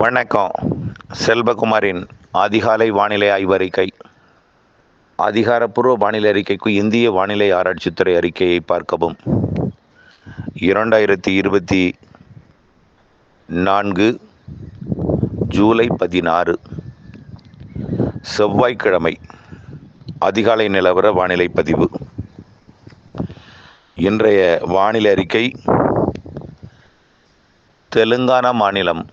வணக்கம். செல்வகுமாரின் அதிகாலை வானிலை ஆய்வறிக்கை அதிகாரப்பூர்வ வானிலை அறிக்கைக்கு இந்திய வானிலை ஆராய்ச்சித்துறை அறிக்கையை பார்க்கவும். இரண்டாயிரத்தி இருபத்தி நான்கு ஜூலை பதினாறு. செவ்வாய்க்கிழமை அதிகாலை நிலவர வானிலை பதிவு. இன்றைய வானிலை அறிக்கை தெலுங்கானா மாநிலம்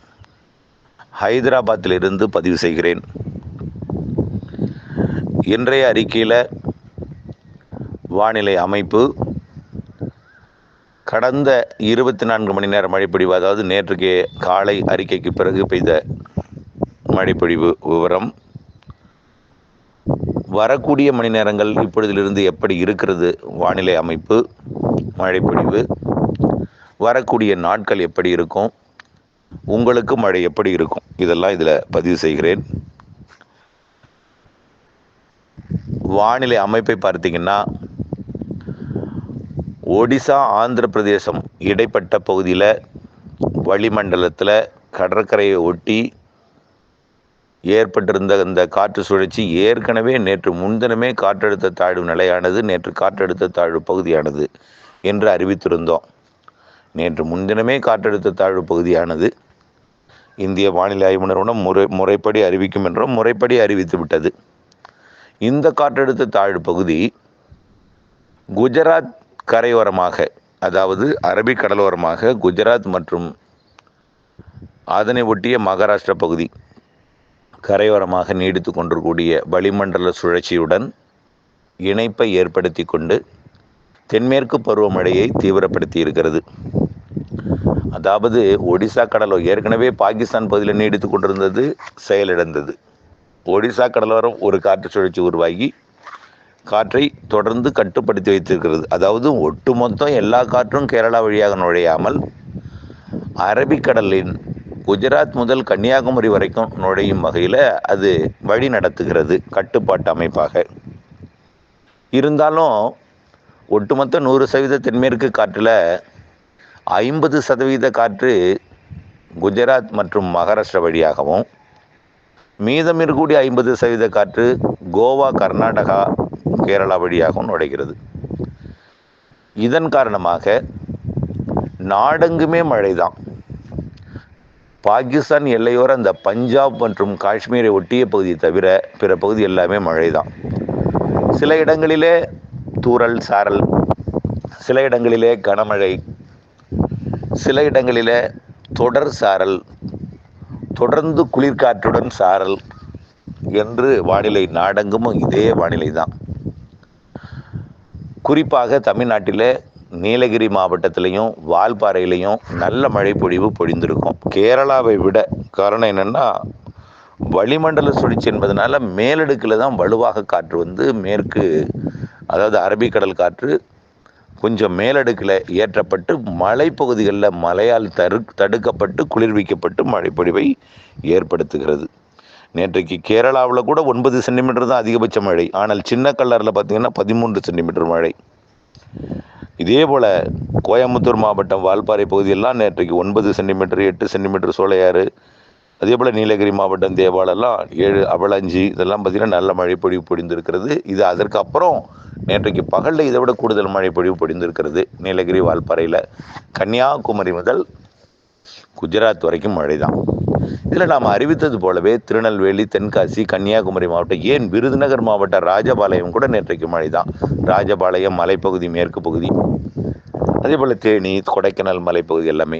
ஹைதராபாத்திலிருந்து பதிவு செய்கிறேன். இன்றைய அறிக்கையில் வானிலை அமைப்பு கடந்த இருபத்தி நான்கு மணி நேரம் மழைப்பொழிவு அதாவது நேற்றுக்கு காலை அறிக்கைக்கு பிறகு பெய்த மழைப்பொழிவு விவரம். வரக்கூடிய மணி நேரங்கள் இப்பொழுதிலிருந்து எப்படி இருக்கிறது? வானிலை அமைப்பு மழைப்பொழிவு. வரக்கூடிய நாட்கள் எப்படி இருக்கும்? உங்களுக்கு மழை எப்படி இருக்கும்? இதெல்லாம் இதில் பதிவு செய்கிறேன். வானிலை அமைப்பை பார்த்தீங்கன்னா ஒடிசா ஆந்திர பிரதேசம் இடைப்பட்ட பகுதியில் வளிமண்டலத்தில் கடற்கரையை ஒட்டி ஏற்பட்டிருந்த இந்த காற்று சுழற்சி ஏற்கனவே நேற்று முன்தினமே காற்றழுத்த தாழ்வு நிலையானது நேற்று காற்றழுத்த தாழ்வு பகுதியானது என்று அறிவித்திருந்தோம். நேற்று முன்தினமே காற்றழுத்த தாழ்வு பகுதியானது இந்திய வானிலை ஆய்வு நிறுவனம் முறை முறைப்படி அறிவிக்கும் என்றும் முறைப்படி அறிவித்து விட்டது. இந்த காற்றழுத்த தாழ்வு பகுதி குஜராத் கரையோரமாக அதாவது அரபிக் கடலோரமாக குஜராத் மற்றும் அதனை ஒட்டிய மகாராஷ்டிரா பகுதி கரையோரமாக நீடித்து கொண்டிருக்கூடிய வளிமண்டல சுழற்சியுடன் இணைப்பை ஏற்படுத்தி கொண்டு தென்மேற்கு பருவமழையை தீவிரப்படுத்தி இருக்கிறது அதாவது ஒடிசா கடலோ ஏற்கனவே பாகிஸ்தான் பகுதியில் நீடித்து கொண்டிருந்தது செயலிழந்தது. ஒடிசா கடலோரம் ஒரு காற்று சுழற்சி உருவாகி காற்றை தொடர்ந்து கட்டுப்படுத்தி வைத்திருக்கிறது. அதாவது ஒட்டுமொத்தம் எல்லா காற்றும் கேரளா வழியாக நுழையாமல் அரபிக்கடலின் குஜராத் முதல் கன்னியாகுமரி வரைக்கும் நுழையும் வகையில் அது வழி நடத்துகிறது கட்டுப்பாட்டு அமைப்பாக. இருந்தாலும் ஒட்டுமொத்த நூறு சதவீத தென்மேற்கு காற்றில் ஐம்பது சதவீத காற்று குஜராத் மற்றும் மகாராஷ்டிரா வழியாகவும் மீதம் இருக்கக்கூடிய ஐம்பது சதவீத காற்று கோவா கர்நாடகா கேரளா வழியாகவும் நுழைகிறது. இதன் காரணமாக நாடெங்குமே மழை தான் பாகிஸ்தான் எல்லையோர அந்த பஞ்சாப் மற்றும் காஷ்மீரை ஒட்டிய பகுதி தவிர பிற பகுதி எல்லாமே மழை தான் சில இடங்களிலே தூறல் சாரல் சில இடங்களிலே கனமழை சில இடங்களில் தொடர் சாரல் தொடர்ந்து குளிர்காற்றுடன் சாரல் என்று வானிலை நாடெங்கும் இதே வானிலை தான். குறிப்பாக தமிழ்நாட்டில் நீலகிரி மாவட்டத்திலையும் வால்பாறையிலையும் நல்ல மழை பொழிவு பொழிந்திருக்கும். கேரளாவை விட காரணம் என்னென்னா வளிமண்டல சுழற்சி என்பதனால மேலடுக்கில் தான் வலுவாக காற்று வந்து மேற்கு அதாவது அரபிக்கடல் காற்று கொஞ்சம் மேலடுக்கில் ஏற்றப்பட்டு மலைப்பகுதிகளில் மழையால் தரு தடுக்கப்பட்டு குளிர்விக்கப்பட்டு மழைப்பொழிவை ஏற்படுத்துகிறது. நேற்றைக்கு கேரளாவில் கூட ஒன்பது சென்டிமீட்டர் தான் அதிகபட்ச மழை. ஆனால் சின்ன கல்லரில் பார்த்திங்கன்னா பதிமூன்று சென்டிமீட்டர் மழை. இதே போல் கோயம்புத்தூர் மாவட்டம் வால்பாறை பகுதியெல்லாம் நேற்றைக்கு ஒன்பது சென்டிமீட்டர் எட்டு சென்டிமீட்டர் சோலையாறு அதே போல் நீலகிரி மாவட்டம் தேவாலெல்லாம் ஏழு அவளஞ்சி இதெல்லாம் பார்த்திங்கன்னா நல்ல மழை பொழிவு பொழிந்திருக்கிறது. இது அதற்கு அப்புறம் நேற்றைக்கு பகலில் இதை விட கூடுதல் மழை பொழிவு பொழிந்திருக்கிறது நீலகிரி வால்பாறையில். கன்னியாகுமரி முதல் குஜராத் வரைக்கும் மழை தான் இதில் நாம் அறிவித்தது போலவே திருநெல்வேலி தென்காசி கன்னியாகுமரி மாவட்டம் ஏன் விருதுநகர் மாவட்ட ராஜபாளையம் கூட நேற்றைக்கு மழை தான் ராஜபாளையம் மலைப்பகுதி மேற்கு பகுதி அதே போல் தேனி கொடைக்கானல் மலைப்பகுதி எல்லாமே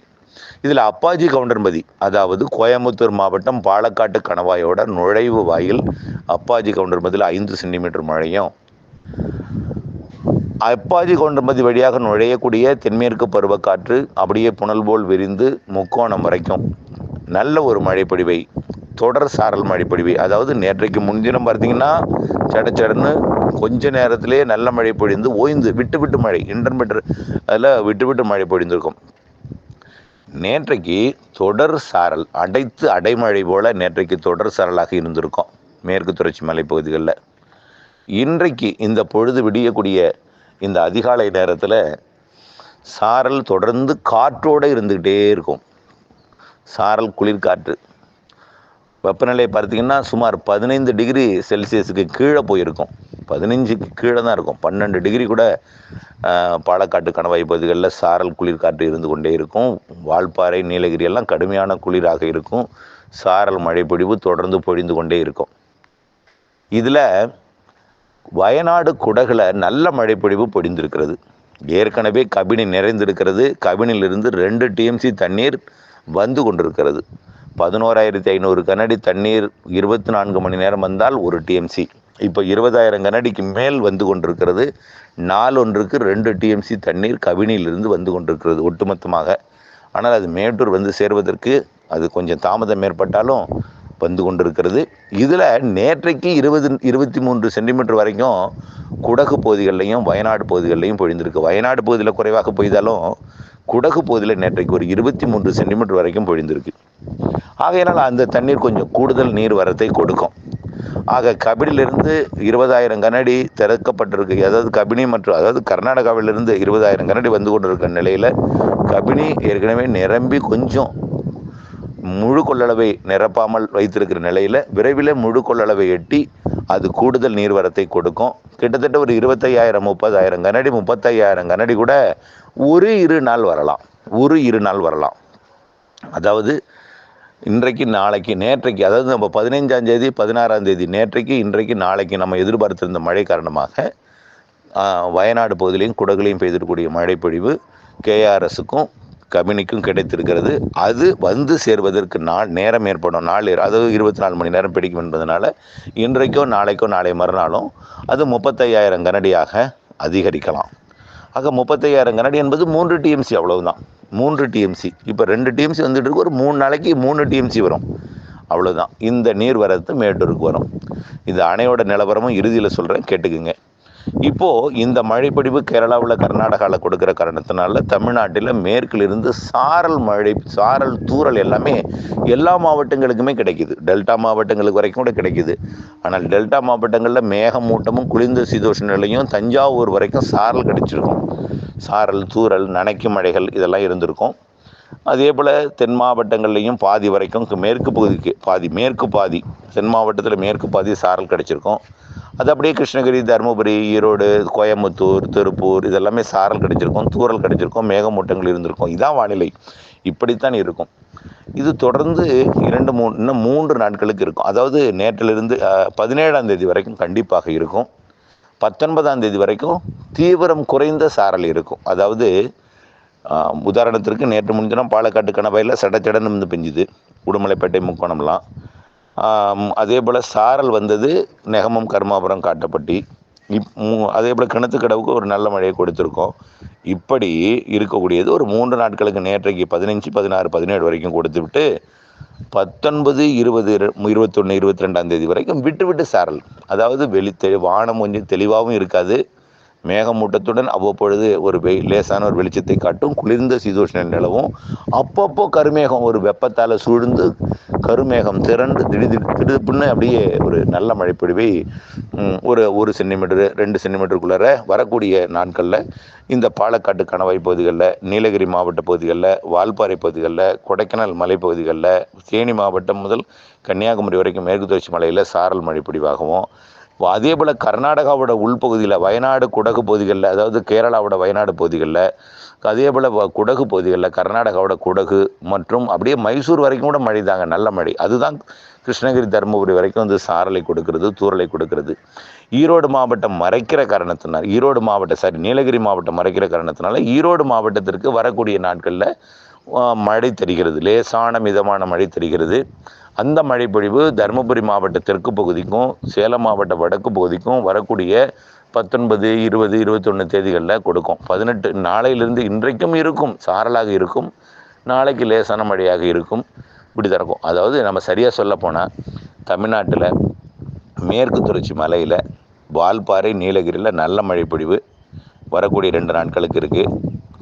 இதில் அப்பாஜி கவுண்டர்மதி அதாவது கோயம்புத்தூர் மாவட்டம் பாலக்காட்டு கணவாயோட நுழைவு வாயில் அப்பாஜி கவுண்டர்மதியில் ஐந்து சென்டிமீட்டர் மழையும். அப்பாஜி கவுண்டர்மதி வழியாக நுழையக்கூடிய தென்மேற்கு பருவக்காற்று அப்படியே புனல் போல் விரிந்து முக்கோணம் வரைக்கும் நல்ல ஒரு மழைப்பொழிவை தொடர் சாரல் மழைப்பொழிவை. அதாவது நேற்றைக்கு முன்தினம் பார்த்தீங்கன்னா சடச்சடன்னு கொஞ்ச நேரத்திலே நல்ல மழை பொழிந்து ஓய்ந்து விட்டு விட்டு மழை இன்டர்மீட்டர் அதில் விட்டு விட்டு மழை பொழிந்திருக்கும். நேற்றைக்கு தொடர் சாரல் அடைத்து அடைமழை போல நேற்றைக்கு தொடர் சாரலாக இருந்திருக்கும் மேற்கு தொடர்ச்சி மலைப்பகுதிகளில். இன்றைக்கு இந்த பொழுது விடியக்கூடிய இந்த அதிகாலை நேரத்தில் சாரல் தொடர்ந்து காற்றோடு இருந்துக்கிட்டே இருக்கும். சாரல் குளிர்காற்று. வெப்பநிலை பார்த்தீங்கன்னா சுமார் பதினைந்து டிகிரி செல்சியஸுக்கு கீழே போயிருக்கும். பதினஞ்சுக்கு கீழே தான் இருக்கும். பன்னெண்டு டிகிரி கூட பாலக்காட்டு கணவாய் பகுதிகளில் சாரல் குளிர் காற்று இருந்து கொண்டே இருக்கும். வால்பாறை நீலகிரி எல்லாம் கடுமையான குளிராக இருக்கும். சாரல் மழைப்பொழிவு தொடர்ந்து பொழிந்து கொண்டே இருக்கும். இதில் வயநாடு குடகில் நல்ல மழைப்பொழிவு பொழிந்திருக்கிறது. ஏற்கனவே கபினி நிறைந்திருக்கிறது. கபினிலிருந்து ரெண்டு டிஎம்சி தண்ணீர் வந்து கொண்டிருக்கிறது. பதினோராயிரத்தி ஐநூறு கனடி தண்ணீர் இருபத்தி நான்கு மணி நேரம் வந்தால் ஒரு டிஎம்சி இப்போ இருபதாயிரம் கனடிக்கு மேல் வந்து கொண்டிருக்கிறது. நாலொன்றுக்கு ரெண்டு டிஎம்சி தண்ணீர் கவினியிலிருந்து வந்து கொண்டிருக்கிறது ஒட்டுமொத்தமாக. ஆனால் அது மேட்டூர் வந்து சேர்வதற்கு அது கொஞ்சம் தாமதம் ஏற்பட்டாலும் வந்து கொண்டிருக்கிறது. இதில் நேற்றைக்கு இருபது இருபத்தி மூன்று சென்டிமீட்டர் வரைக்கும் குடகு பகுதிகளிலையும் வயநாடு பகுதிகளிலையும் பொழிந்திருக்கு. வயநாடு பகுதியில் குறைவாக பொய்தாலும் குடகு பகுதியில் நேற்றைக்கு ஒரு இருபத்தி மூன்று சென்டிமீட்டர் வரைக்கும் பொழிந்திருக்கு. ஆகையினால் அந்த தண்ணீர் கொஞ்சம் கூடுதல் நீர் வரத்தை கொடுக்கும். ஆக கபினிலிருந்து இருபதாயிரம் கனடி திறக்கப்பட்டிருக்கு. அதாவது கபினி மற்றும் அதாவது கர்நாடகாவிலிருந்து இருபதாயிரம் கனடி வந்து கொண்டிருக்கிற நிலையில் கபினி ஏற்கனவே நிரம்பி கொஞ்சம் முழு கொள்ளளவை நிரப்பாமல் வைத்திருக்கிற நிலையில் விரைவில் முழு கொள்ளளவை எட்டி அது கூடுதல் நீர்வரத்தை கொடுக்கும். கிட்டத்தட்ட ஒரு இருபத்தையாயிரம் முப்பதாயிரம் கனடி முப்பத்தையாயிரம் கனடி கூட ஒரு இரு நாள் வரலாம். ஒரு இரு நாள் வரலாம். அதாவது இன்றைக்கு நாளைக்கு நேற்றைக்கு அதாவது நம்ம பதினைஞ்சாம் தேதி பதினாறாம் தேதி நேற்றைக்கு இன்றைக்கு நாளைக்கு நம்ம எதிர்பார்த்திருந்த மழை காரணமாக வயநாடு பகுதியிலையும் குடகுலையும் பெய்திருக்கக்கூடிய மழைப்பொழிவு கேஆர்எஸுக்கும் கபினிக்கும் கிடைத்திருக்கிறது. அது வந்து சேர்வதற்கு நாள் நேரம் ஏற்படும். நாள் அதாவது இருபத்தி நாலு மணி நேரம் பிடிக்கும் என்பதனால இன்றைக்கோ நாளைக்கோ நாளை மறுநாளும் அது முப்பத்தையாயிரம் கனடியாக அதிகரிக்கலாம். ஆக முப்பத்தையாயிரம் கண்ணாடி என்பது மூன்று டிஎம்சி அவ்வளவுதான். மூன்று டிஎம்சி இப்போ ரெண்டு டிஎம்சி வந்துட்டு இருக்கு. ஒரு மூணு நாளைக்கு மூணு டிஎம்சி வரும். அவ்வளோதான் இந்த நீர்வரத்து மேட்டூருக்கு வரும். இந்த அணையோட நிலவரமும் இறுதியில் சொல்கிறேன் கேட்டுக்குங்க. இப்போது இந்த மழைப்பொழிவு கேரளாவில் கர்நாடகாவில் கொடுக்குற காரணத்தினால தமிழ்நாட்டில் மேற்கிலிருந்து சாரல் மழை சாரல் தூறல் எல்லாமே எல்லா மாவட்டங்களுக்குமே கிடைக்குது. டெல்டா மாவட்டங்களுக்கு வரைக்கும் கூட கிடைக்குது. ஆனால் டெல்டா மாவட்டங்களில் மேகமூட்டமும் குளிர்ந்த சீதோஷ நிலையும் தஞ்சாவூர் வரைக்கும் சாரல் கிடைச்சிருக்கும். சாரல் தூறல் நனைக்கும் மழைகள் இதெல்லாம் இருந்திருக்கும். அதே போல் தென் மாவட்டங்கள்லேயும் பாதி வரைக்கும் மேற்கு பகுதிக்கு பாதி மேற்கு பாதி தென் மாவட்டத்தில் மேற்கு பாதி சாரல் கிடச்சிருக்கும். அது அப்படியே கிருஷ்ணகிரி தருமபுரி ஈரோடு கோயம்புத்தூர் திருப்பூர் இதெல்லாமே சாரல் கிடைச்சிருக்கும் தூரல் கிடைச்சிருக்கும் மேகமூட்டங்கள் இருந்திருக்கும். இதான் வானிலை. இப்படித்தான் இருக்கும். இது தொடர்ந்து இரண்டு மூணு இன்னும் மூன்று நாட்களுக்கு இருக்கும். அதாவது நேற்றிலிருந்து பதினேழாம் தேதி வரைக்கும் கண்டிப்பாக இருக்கும். பத்தொன்பதாம் தேதி வரைக்கும் தீவிரம் குறைந்த சாரல் இருக்கும். அதாவது உதாரணத்திற்கு நேற்று முன்தினம் பாலக்காட்டு கணவாயில் சடச்சடன்னு வந்து பெஞ்சுது. உடுமலைப்பேட்டை முக்கோணம்லாம். அதே போல் சாரல் வந்தது நெகமம் கர்மாபுரம் காட்டப்பட்டி. இப் மூ- அதே போல் கிணத்துக்கடவுக்கு ஒரு நல்ல மழையை கொடுத்துருக்கோம். இப்படி இருக்கக்கூடியது ஒரு மூன்று நாட்களுக்கு நேற்றைக்கு பதினஞ்சு பதினாறு பதினேழு வரைக்கும் கொடுத்து விட்டு பத்தொன்பது இருபது இருபத்தொன்று இருபத்தி ரெண்டாம் தேதி வரைக்கும் விட்டு விட்டு சாரல். அதாவது வெளி தெ வானம் கொஞ்சம் தெளிவாகவும் இருக்காது. மேகமூட்டத்துடன் அவ்வப்பொழுது ஒரு வெய் லேசான ஒரு வெளிச்சத்தை காட்டும் குளிர்ந்த சீதோஷ்ண நிலவும். அப்பப்போ கருமேகம் ஒரு வெப்பத்தால் சூழ்ந்து கருமேகம் திரண்டு திடீர் திடுப்புன்னு அப்படியே ஒரு நல்ல மழைப்பொழிவை ஒரு ஒரு சென்டிமீட்டர் ரெண்டு சென்டிமீட்டருக்குள்ளார வரக்கூடிய நாட்களில் இந்த பாலக்காட்டு கணவாய் பகுதிகளில் நீலகிரி மாவட்ட பகுதிகளில் வால்பாறை பகுதிகளில் கொடைக்கானல் மலைப்பகுதிகளில் தேனி மாவட்டம் முதல் கன்னியாகுமரி வரைக்கும் மேற்கு தொடர்ச்சி மலையில் சாரல் மழை பொழிவாகவும் அதே போல் கர்நாடகாவோட உள்பகுதியில் வயநாடு குடகு பகுதிகளில் அதாவது கேரளாவோட வயநாடு பகுதிகளில் அதே போல் வ- குடகு பகுதிகளில் கர்நாடகாவோட குடகு மற்றும் அப்படியே மைசூர் வரைக்கும் கூட மழை தாங்க நல்ல மழை. அதுதான் கிருஷ்ணகிரி தருமபுரி வரைக்கும் வந்து சாரலை கொடுக்கறது தூரலை கொடுக்கறது. ஈரோடு மாவட்டம் மறைக்கிற காரணத்தினால் ஈரோடு மாவட்டம் சாரி நீலகிரி மாவட்டம் மறைக்கிற காரணத்தினால ஈரோடு மாவட்டத்திற்கு வரக்கூடிய நாட்களில் மழை தெரிகிறது லேசான மிதமான மழை தெரிகிறது. அந்த மழைப்பொழிவு தருமபுரி மாவட்ட தெற்கு பகுதிக்கும் சேலம் மாவட்ட வடக்கு பகுதிக்கும் வரக்கூடிய பத்தொன்பது இருபது இருபத்தொன்று தேதிகளில் கொடுக்கும். பதினெட்டு நாளையிலிருந்து இன்றைக்கும் இருக்கும். சாரலாக இருக்கும். நாளைக்கு லேசான மழையாக இருக்கும். இப்படி திறக்கும் அதாவது நம்ம சரியாக சொல்ல போனால் தமிழ்நாட்டில் மேற்கு தொடர்ச்சி மலையில் வால்பாறை நீலகிரியில் நல்ல மழைப்பொழிவு வரக்கூடிய ரெண்டு நாட்களுக்கு இருக்குது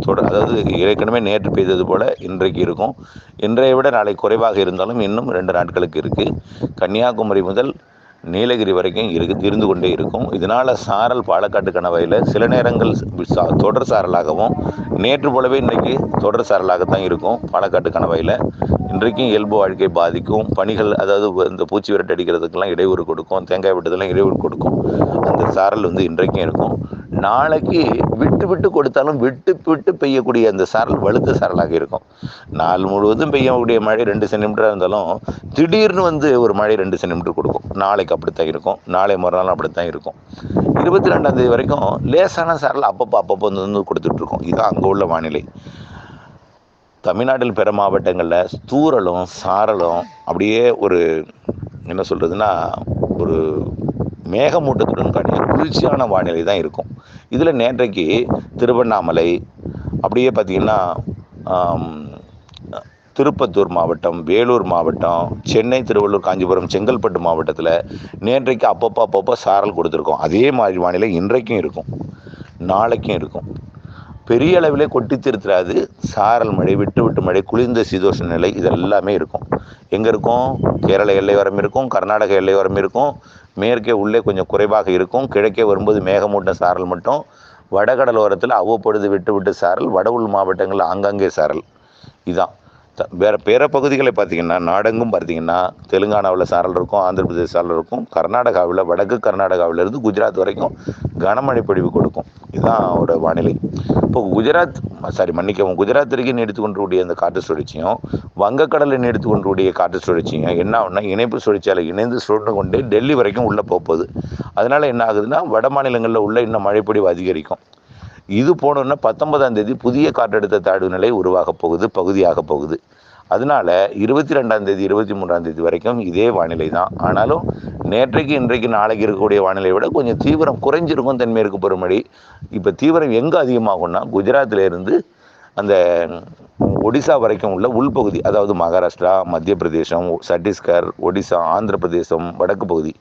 தொடர் அதாவது ஏற்கனவே நேற்று பெய்தது போல் இன்றைக்கு இருக்கும். இன்றைய விட நாளை குறைவாக இருந்தாலும் இன்னும் ரெண்டு நாட்களுக்கு இருக்குது கன்னியாகுமரி முதல் நீலகிரி வரைக்கும் இருக்கு இருந்து கொண்டே இருக்கும். இதனால் சாரல் பாலக்காட்டு கணவாயில் சில நேரங்கள் சா- தொடர் சாரலாகவும் நேற்று போலவே இன்றைக்கு தொடர் சாரலாகத்தான் இருக்கும் பாலக்காட்டு கணவாயில். இன்றைக்கும் இயல்பு வாழ்க்கை பாதிக்கும். பணிகள் அதாவது இந்த பூச்சி விரட்டு அடிக்கிறதுக்கெல்லாம் இடையூறு கொடுக்கும். தேங்காய் விட்டதெல்லாம் இடையூறு கொடுக்கும். அந்த சாரல் வந்து இன்றைக்கும் இருக்கும். நாளைக்கு விட்டு விட்டு கொடுத்தாலும் விட்டு விட்டு பெய்யக்கூடிய அந்த சாரல் வலுத்த சாரலாக இருக்கும். நாள் முழுவதும் பெய்யக்கூடிய மழை ரெண்டு சென்டிமீட்டராக இருந்தாலும் திடீர்னு வந்து ஒரு மழை ரெண்டு சென்டிமீட்டர் கொடுக்கும். நாளைக்கு அப்படித்தான் இருக்கும். நாளை மறுநாள் அப்படித்தான் இருக்கும். இருபத்தி ரெண்டாம் தேதி வரைக்கும் லேசான சாரல் அப்பப்போ அப்பப்போ வந்து வந்து கொடுத்துட்ருக்கோம் இதுதான் அங்கே உள்ள வானிலை. தமிழ்நாட்டில் பிற மாவட்டங்களில் தூரலும் சாரலும் அப்படியே ஒரு என்ன சொல்கிறதுன்னா ஒரு மேகமூட்டத்துடன் கூடிய குளிர்ச்சியான வானிலை தான் இருக்கும். இதில் நேற்றைக்கு திருவண்ணாமலை அப்படியே பார்த்திங்கன்னா திருப்பத்தூர் மாவட்டம் வேலூர் மாவட்டம் சென்னை திருவள்ளூர் காஞ்சிபுரம் செங்கல்பட்டு மாவட்டத்தில் நேற்றைக்கு அப்பப்போ அப்பப்போ சாரல் கொடுத்துருக்கோம். அதே மாதிரி வானிலை இன்றைக்கும் இருக்கும். நாளைக்கும் இருக்கும். பெரிய அளவிலே கொட்டி திருத்துறாது சாரல் மழை விட்டு விட்டு மழை குளிர்ந்த சீதோஷ நிலை இதெல்லாமே இருக்கும். எங்கே இருக்கும்? கேரள எல்லை வரம் இருக்கும் கர்நாடக எல்லை வரம் இருக்கும். மேற்கே உள்ளே கொஞ்சம் குறைவாக இருக்கும். கிழக்கே வரும்போது மேகமூட்டம் சாரல் மட்டும். வடகடலோரத்தில் அவ்வப்பொழுது விட்டு விட்டு சாரல். வட உள் மாவட்டங்களில் ஆங்காங்கே சாரல். இதுதான் வேற பிற பகுதிகளை பார்த்தீங்கன்னா நாடெங்கும் பார்த்தீங்கன்னா தெலுங்கானாவில் சாரல் இருக்கும் ஆந்திர பிரதேச சாரல் இருக்கும் கர்நாடகாவில் வடக்கு கர்நாடகாவிலிருந்து குஜராத் வரைக்கும் கனமழை பொழிவு கொடுக்கும். இதுதான் அவரோட வானிலை. இப்போ குஜராத் சாரி மன்னிக்கவும் குஜராத் வரைக்கும் நீடித்து கொண்டுடைய அந்த காற்று சுழற்சியும் வங்கக்கடலில் நீடித்து கொண்டுடைய காற்று சுழற்சியும் என்ன ஆகுனா இணைப்பு சுழற்சியால் இணைந்து சுழன்று கொண்டு டெல்லி வரைக்கும் உள்ளே போகுது. அதனால் என்ன ஆகுதுன்னா வட மாநிலங்களில் உள்ள இன்னும் மழைப்பொழிவு அதிகரிக்கும். இது போனோன்னா பத்தொன்பதாம் தேதி புதிய காற்றழுத்த தாழ்வு நிலை உருவாகப் போகுது பகுதியாக போகுது. அதனால இருபத்தி ரெண்டாம் தேதி இருபத்தி மூன்றாம் தேதி வரைக்கும் இதே வானிலை தான். ஆனாலும் நேற்றைக்கு இன்றைக்கு நாளைக்கு இருக்கக்கூடிய வானிலையை விட கொஞ்சம் தீவிரம் குறைஞ்சிருக்கும் தென்மேற்கு பருவமழை. இப்போ தீவிரம் எங்கே அதிகமாகும்னா குஜராத்தில் இருந்து அந்த ஒடிசா வரைக்கும் உள்ள உள்பகுதி அதாவது மகாராஷ்டிரா மத்திய பிரதேசம் சத்தீஸ்கர் ஒடிசா ஆந்திர பிரதேசம் வடக்கு பகுதி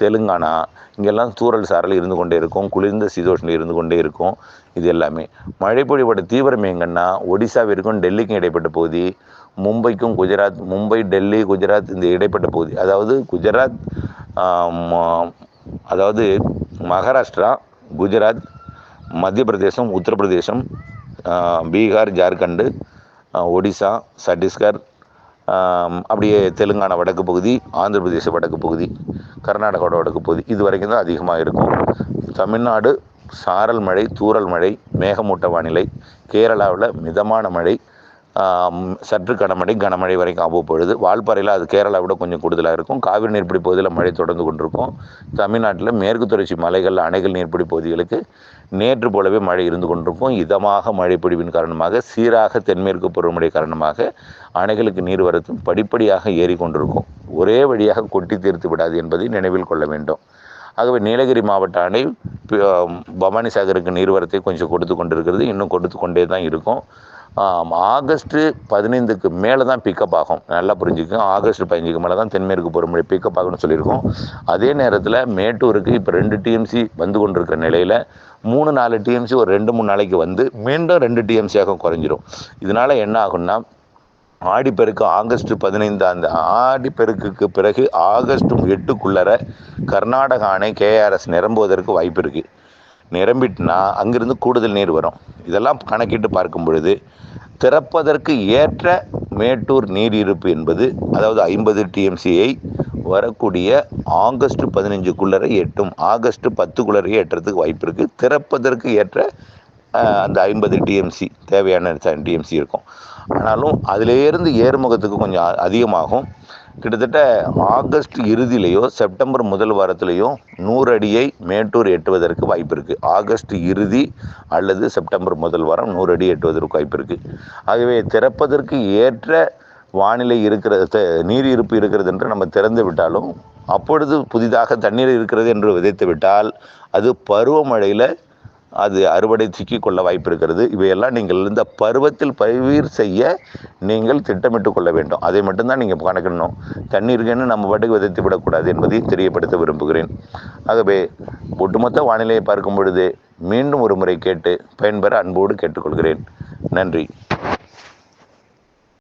தெலுங்கானா இங்கெல்லாம் தூரல் சாரல் இருந்து கொண்டே இருக்கும் குளிர்ந்த சீதோஷ்ணில் இருந்து கொண்டே இருக்கும். இது எல்லாமே. மழைப்பொழிவோட தீவிரம் எங்கன்னா ஒடிசாவிற்கும் டெல்லிக்கும் இடைப்பட்ட பகுதி மும்பைக்கும் குஜராத் மும்பை டெல்லி குஜராத் இந்த இடைப்பட்ட பகுதி. அதாவது குஜராத் அதாவது மகாராஷ்டிரா குஜராத் மத்திய பிரதேசம் உத்தரப்பிரதேசம் பீகார் ஜார்க்கண்டு ஒடிசா சத்தீஸ்கர் அப்படியே தெலுங்கானா வடக்கு பகுதி ஆந்திர பிரதேச வடக்கு பகுதி கர்நாடகாவோட வடக்கு பகுதி. இது வரைக்கும் தான் அதிகமாக இருக்கும். தமிழ்நாடு சாரல் மழை தூரல் மழை மேகமூட்ட வானிலை கேரளாவில் மிதமான மழை சற்று கனமழை கனமழை வரைக்கும் அவ்வப்பொழுது வால்பாறையில் அது கேரளா விட கொஞ்சம் கூடுதலாக இருக்கும். காவிரி நீர்ப்பிடி பகுதியில் மழை தொடர்ந்து கொண்டிருக்கும். தமிழ்நாட்டில் மேற்கு தொடர்ச்சி மலைகள் அணைகள் நீர்ப்பிடி பகுதிகளுக்கு நேற்று போலவே மழை இருந்து கொண்டிருக்கும். இதமாக மழை பொழிவின் காரணமாக சீராக தென்மேற்கு பருவமழை காரணமாக அணைகளுக்கு நீர்வரத்தும் படிப்படியாக ஏறிக்கொண்டிருக்கும். ஒரே வழியாக கொட்டி தீர்த்து விடாது என்பதை நினைவில் கொள்ள வேண்டும். ஆகவே நீலகிரி மாவட்ட அணை பவானி சாகருக்கு நீர்வரத்தை கொஞ்சம் கொடுத்து கொண்டிருக்கிறது. இன்னும் கொடுத்து கொண்டே தான் இருக்கும். ஆகஸ்ட்டு பதினைந்துக்கு மேலே தான் பிக்கப் ஆகும். நல்லா புரிஞ்சுக்கோங்க ஆகஸ்ட் பதினஞ்சுக்கு மேலே தான் தென்மேற்கு பருவமழை பிக்கப் ஆகும்னு சொல்லியிருக்கோம். அதே நேரத்தில் மேட்டூருக்கு இப்போ ரெண்டு டிஎம்சி வந்து கொண்டிருக்க நிலையில் மூணு நாலு டிஎம்சி ஒரு ரெண்டு மூணு நாளைக்கு வந்து மீண்டும் ரெண்டு டிஎம்சியாக குறைஞ்சிரும். இதனால் என்ன ஆகும்னா ஆடிப்பெருக்கு ஆகஸ்ட் பதினைந்து அந்த ஆடிப்பெருக்குக்கு பிறகு ஆகஸ்ட் எட்டுக்குள்ளர கர்நாடக அணை கேஆர்எஸ் நிரம்புவதற்கு வாய்ப்பு இருக்குது நிரம்பிட்டுனா அங்கிருந்து கூடுதல் நீர் வரும். இதெல்லாம் கணக்கிட்டு பார்க்கும் பொழுது திறப்பதற்கு ஏற்ற மேட்டூர் நீர் இருப்பு என்பது அதாவது ஐம்பது டிஎம்சியை வரக்கூடிய ஆகஸ்ட் பதினஞ்சுக்குள்ளரை எட்டும் ஆகஸ்ட் பத்துக்குள்ளரை எட்டுறதுக்கு வாய்ப்பு இருக்குது திறப்பதற்கு ஏற்ற அந்த ஐம்பது டிஎம்சி தேவையான டிஎம்சி இருக்கும். ஆனாலும் அதிலேருந்து ஏறுமுகத்துக்கு கொஞ்சம் அதிகமாகும். கிட்டத்தட்ட ஆகஸ்ட் இறுதியிலையோ செப்டம்பர் முதல் வாரத்திலேயோ நூறு அடியை மேட்டூர் எட்டுவதற்கு வாய்ப்பு இருக்குது ஆகஸ்ட் இறுதி அல்லது செப்டம்பர் முதல் வாரம் நூறு அடி எட்டுவதற்கு வாய்ப்பு இருக்குது ஆகவே திறப்பதற்கு ஏற்ற வானிலை இருக்கிறது த- நீர் இருப்பு இருக்கிறது என்று நம்ம திறந்து விட்டாலும் அப்பொழுது புதிதாக தண்ணீர் இருக்கிறது என்று விதைத்து விட்டால் அது பருவமழையில் அது அறுவடை சிக்கிக்கொள்ள வாய்ப்பு இருக்கிறது இவையெல்லாம் நீங்கள் இந்த பருவத்தில் பயிர் செய்ய நீங்கள் திட்டமிட்டு கொள்ள வேண்டும். அதை மட்டும்தான் நீங்கள் கணக்கிடணும். தண்ணீருக்குன்னு நம்ம பாட்டுக்கு விதைத்து விடக்கூடாது என்பதை தெரியப்படுத்த விரும்புகிறேன். ஆகவே ஒட்டுமொத்த வானிலையை பார்க்கும் பொழுது மீண்டும் ஒரு முறை கேட்டு பயன்பெற அன்போடு கேட்டுக்கொள்கிறேன். நன்றி.